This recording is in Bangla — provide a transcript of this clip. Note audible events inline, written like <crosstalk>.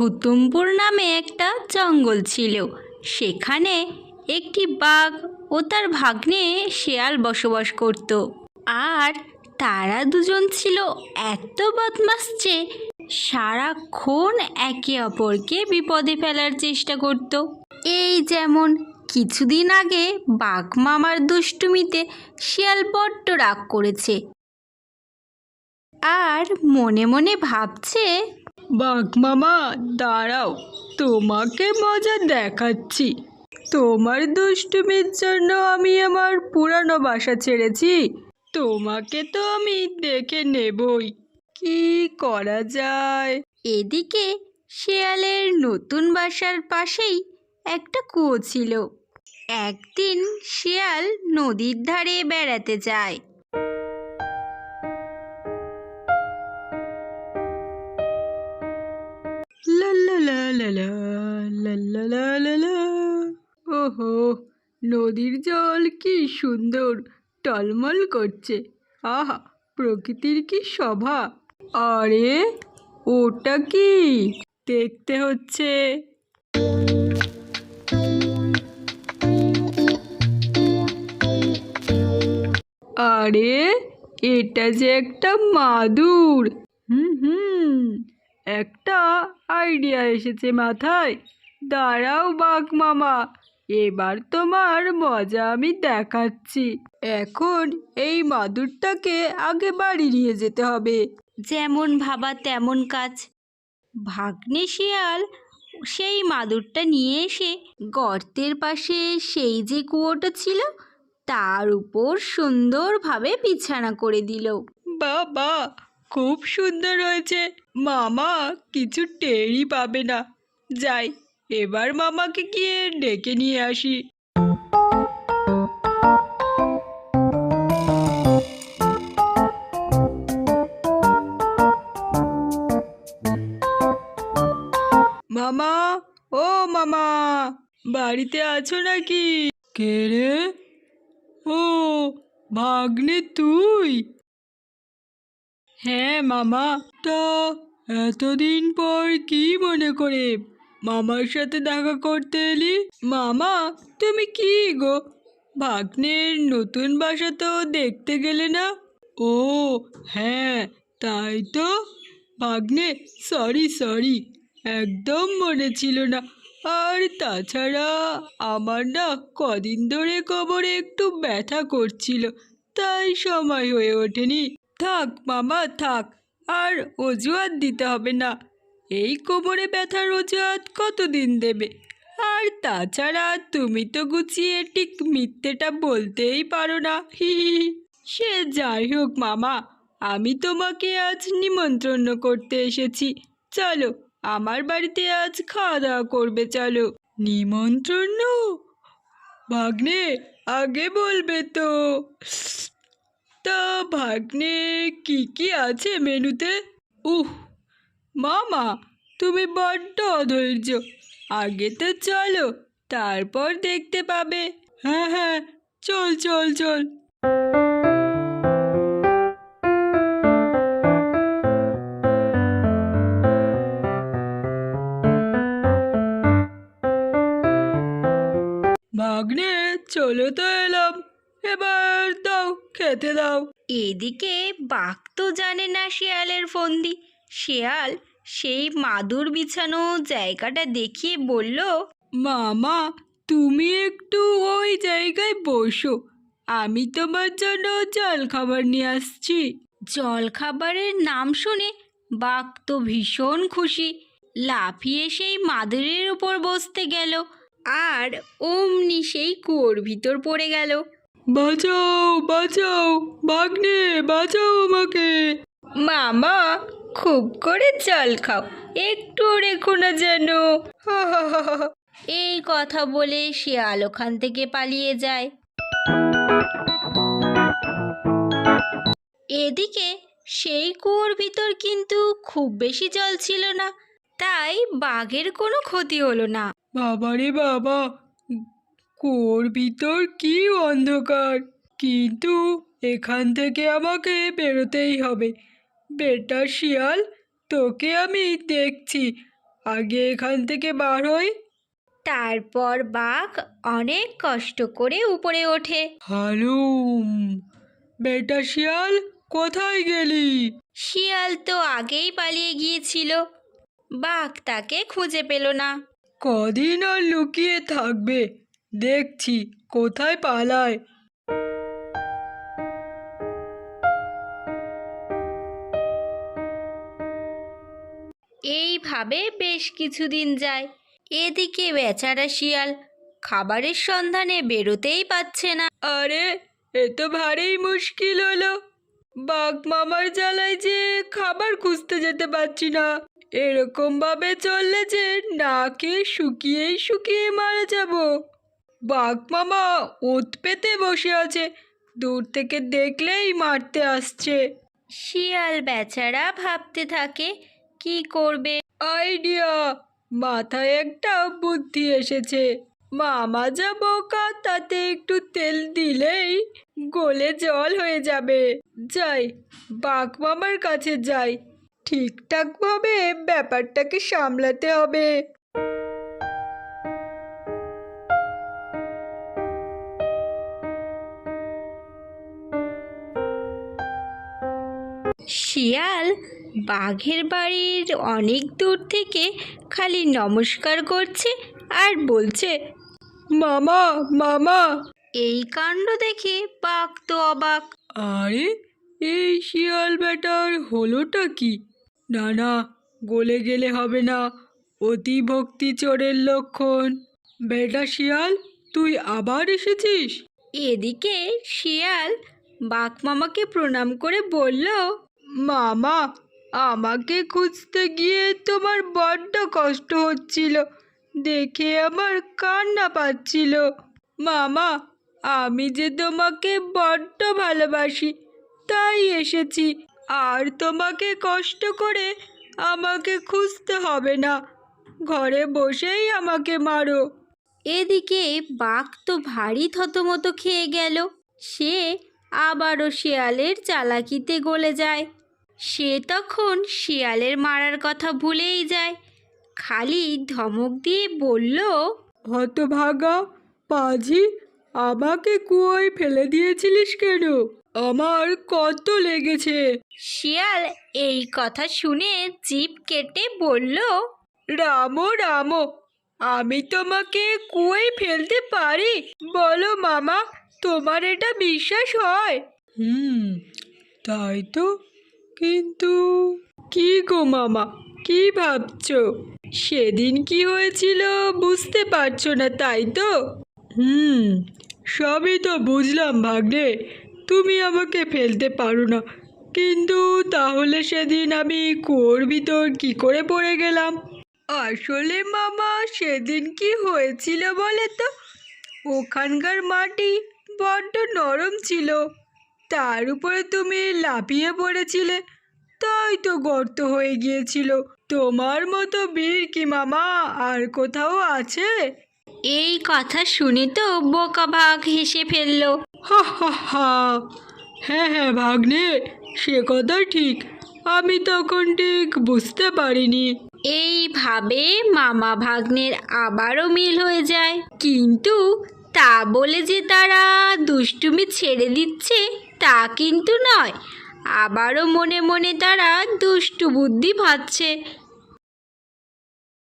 হুতুমপুর নামে একটা জঙ্গল ছিল। সেখানে একটি বাঘ ও তার ভাগ্নে শেয়াল বসবাস করত। আর তারা দুজন ছিল এত বদমাস যে সারাক্ষণ একে অপরকে বিপদে ফেলার চেষ্টা করত। এই যেমন কিছুদিন আগে বাঘ মামার দুষ্টুমিতে শিয়াল বড্ড রাগ করেছে। আর মনে মনে ভাবছে বাঘ মামা, দাঁড়াও, তোমাকে মজা দেখাচ্ছি। তোমার দুষ্টুমির জন্য আমি আমার পুরানো বাসা ছেড়েছি। তোমাকে তো আমি দেখে নেবই। কি করা যায়? এদিকে শেয়ালের নতুন বাসার পাশেই একটা কুয়ো ছিল। একদিন শিয়াল নদীর ধারে বেড়াতে যায়। ওহো, নদীর জল কি সুন্দর, টলমল করছে। আহা, প্রকৃতির কি শোভা। আরে, ওটা কি? দেখতে হচ্ছে। আরে, এটা যে একটা মাদুর। হুম হুম, একটা আইডিয়া এসেছে মাথায়। দাঁড়াও বাঘ মামা এবার তোমার মজা আমি দেখাচ্ছি। এখন এই মাদুরটাকে আগে বাড়ি নিয়ে যেতে হবে। যেমন ভাবা তেমন কাজ। ভাগ্নে শিয়াল সেই মাদুরটা নিয়ে এসে গর্তের পাশে সেই যে কুয়োটা ছিল তার উপর সুন্দরভাবে বিছানা করে দিল। বাবা খুব সুন্দর হয়েছে। মামা কিছু টেরই পাবে না। যাই এবার মামাকে গিয়ে ডেকে নিয়ে আসি। মামা ও মামা বাড়িতে আছো নাকি? কে রে? ও ভাগ্নে তুই? হ্যাঁ মামা। তা এতদিন পর কি মনে করে মামার সাথে দেখা করতে এলি? মামা, তুমি কি গো? ভাগ্নের নতুন বাসা তো দেখতে গেলে না? ও হ্যাঁ তাই তো। ভাগ্নে সরি সরি একদম মনে ছিল না। আর তাছাড়া আমার না কদিন ধরে কবরে একটু ব্যথা করছিল, তাই সময় হয়ে ওঠেনি। থাক মামা, থাক, আর অজুহাত দিতে হবে না। এই কোমরে ব্যথার অজুহাত কতদিন দেবে? আর তাছাড়া তুমি তো গুছিয়ে ঠিক মিথ্যেটা বলতেই পারো না। হি। সে যাই হোক মামা, আমি তোমাকে আজ নিমন্ত্রণ করতে এসেছি। চলো, আমার বাড়িতে আজ খাওয়া দাওয়া করবে, চলো। নিমন্ত্রণ? ভাগ্নে, আগে বলবে তো। তা ভাগ্নে, কি কি আছে মেনুতে? উহ মামা, তুমি বড্ড অধৈর্য। আগে তো চলো, তারপর দেখতে পাবে। হ্যাঁ হ্যাঁ চল চল চল। ভাগ্নে, চলো তো এলাম। এবার দাও, খেতে দাও। এদিকে বাঘ তো জানে না শিয়ালের ফন্দি। শিয়াল সেই মাদুর বিছানো জায়গাটা দেখিয়ে বলল মামা তুমি একটু ওই জায়গায় বসো। আমি তোমার জন্য জল খাবার নিয়ে আসছি। জল খাবারের নাম শুনে বাঘ তো ভীষণ খুশি। লাফিয়ে সেই মাদুরের উপর বসতে গেল আর অমনি সেই কুয়োর ভিতর পড়ে গেল। বাঁচাও বাঁচাও ভাগ্নে বাঁচাও আমাকে। মামা খুব করে জল খাও। একটু রেখো না যেন। <laughs> এই কথা বলে শিয়াল ওখান থেকে পালিয়ে যায়। এদিকে সেই কুয়োর ভিতর কিন্তু খুব বেশি জল ছিল না। তাই বাঘের কোনো ক্ষতি হলো না। বাবারে বাবা কুয়োর ভিতর কি অন্ধকার। কিন্তু এখান থেকে আমাকে বেরোতেই হবে। বেটা শিয়াল তোকে আমি দেখছি। আগে এখান থেকে বার হই। তারপর বাঘ অনেক কষ্ট করে উপরে ওঠে। হালুম। বেটা শিয়াল কোথায় গেলি? শিয়াল তো আগেই পালিয়ে গিয়েছিল। বাঘ তাকে খুঁজে পেল না। কদিন আর লুকিয়ে থাকবে? দেখছি কোথায় পালায়? এইভাবে বেশ কিছুদিন যায়। এদিকে বেচারা শিয়াল খাবারের সন্ধানে বেরোতেই পাচ্ছে না। আরে, এ তো ভারী মুশকিল হলো। বাঘ মামার জ্বালায় যে খাবার খুঁজতে যেতে পারছি না। এরকম ভাবে চললে যে না খেয়ে শুকিয়েই শুকিয়ে মারা যাব। বাঘ মামা ওত পেতে বসে আছে, দূর থেকে দেখলেই মারতে আসছে। শিয়াল বেচারা ভাবতে থাকে কি করবে? আইডিয়া! মাথায় একটা বুদ্ধি এসেছে। মামা যা বোকা তাতে একটু তেল দিলেই গলে জল হয়ে যাবে। যাই বাঘ মামার কাছে যাই। ঠিকঠাকভাবে ব্যাপারটাকে সামলাতে হবে। শিয়াল বাঘের বাড়ির অনেক দূর থেকে খালি নমস্কার করছে আর বলছে মামা মামা। এই কাণ্ড দেখে বাঘ তো অবাক। আরে এই শিয়াল বেটার হলোটা কি? না না গলে গেলে হবে না। অতি ভক্তি চোরের লক্ষণ। বেটা শিয়াল তুই আবার এসেছিস? এদিকে শিয়াল বাঘ মামাকে প্রণাম করে বলল মামা আমাকে খুঁজতে গিয়ে তোমার বড্ড কষ্ট হচ্ছিল। দেখে আমার কান্না পাচ্ছিল। মামা, আমি যে তোমাকে বড্ড ভালোবাসি, তাই এসেছি। আর তোমাকে কষ্ট করে আমাকে খুঁজতে হবে না। ঘরে বসেই আমাকে মারো। এদিকে বাঘ তো ভারী থতমত খেয়ে গেল। সে আবারও শেয়ালের চালাকিতে গলে যায়। সে তখন শিয়ালের মারার কথা ভুলেই যায়। খালি ধমক দিয়ে বলল হতভাগা পাজি আমাকে কুয়োয় ফেলে দিয়েছিলিস কেন? আমার কত লেগেছে। শিয়াল এই কথা শুনে জিভ কেটে বলল রামো রামো আমি তোমাকে কুয়োয় ফেলতে পারি? বলো মামা তোমার এটা বিশ্বাস হয়? হুম তাই তো। কিন্তু। কি গো মামা, কি ভাবছ? সেদিন কি হয়েছিল বুঝতে পারছ না, তাই তো? হুম, সবই তো বুঝলাম ভাগ্নে, তুমি আমাকে ফেলতে পারো না। কিন্তু তাহলে সেদিন আমি কুয়োর ভিতর কি করে পড়ে গেলাম? আসলে মামা, সেদিন কি হয়েছিল বলে তো? ওখানকার মাটি বড্ড নরম ছিল। তার উপরে তুমি লাফিয়ে পড়েছিলে। তাই তো গর্ত হয়ে গিয়েছিল। তোমার মতো বীর কি মামা? আর কোথাও আছে? এই কথা শুনে তো বোকা বাঘ হেসে ফেলল। হা হা হা। হ্যাঁ হ্যাঁ ভাগ্নে সে কথা ঠিক। আমি তখন ঠিক বুঝতে পারিনি। এইভাবে মামা ভাগ্নের আবারও মিল হয়ে যায়। কিন্তু তা বলে যে তারা দুষ্টুমি ছেড়ে দিচ্ছে তা কিন্তু নয়। আবারও মনে মনে তারা দুষ্টু বুদ্ধি ভাবছে।